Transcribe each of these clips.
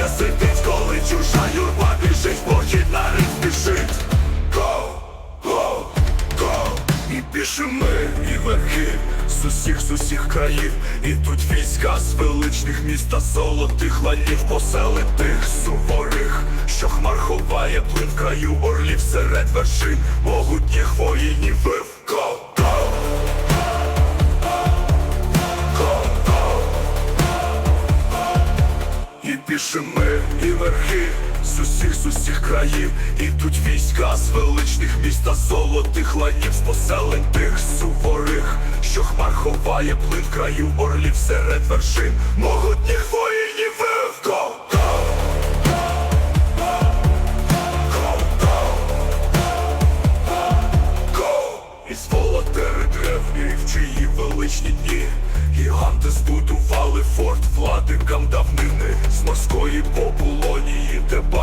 ще сидить, коли чужа юрба біжить, похід на риф спішить. Go, go, go. І пішимо і верхи з усіх з усіх країв. Ідуть війська з величних міст та золотих ланів Поселитих суворих, що хмар ховає плин краю орлів серед вершин. Могутніх воїнів вив. Go, go Go, І пішими, і верхи з усіх з усіх країв. Ідуть війська з величних міст та золотих ланів З поселень тих суворих, що хмар ховає плин в краю орлів серед вершин. Могутніх воїнів вив Go, go Go, go Go Із волотери древньої в чиї величні дні. Гіганти збудували форт владикам давнини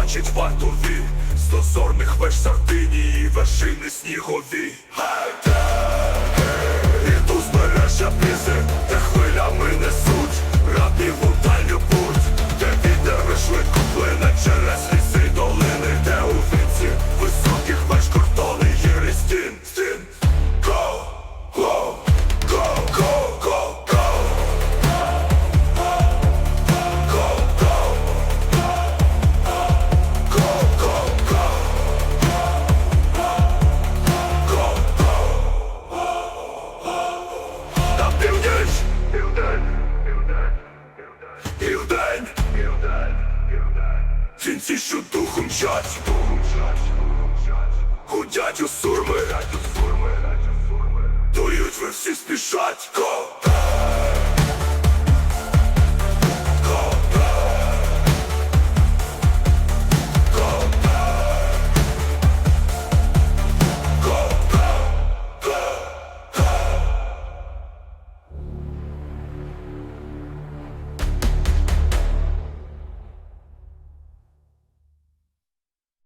Бачать вартові З дозорних веж Сардинії, вершини снігові Гайде! І ту збережжя пізи, Жінці, що духом чать! Гудять у сурми!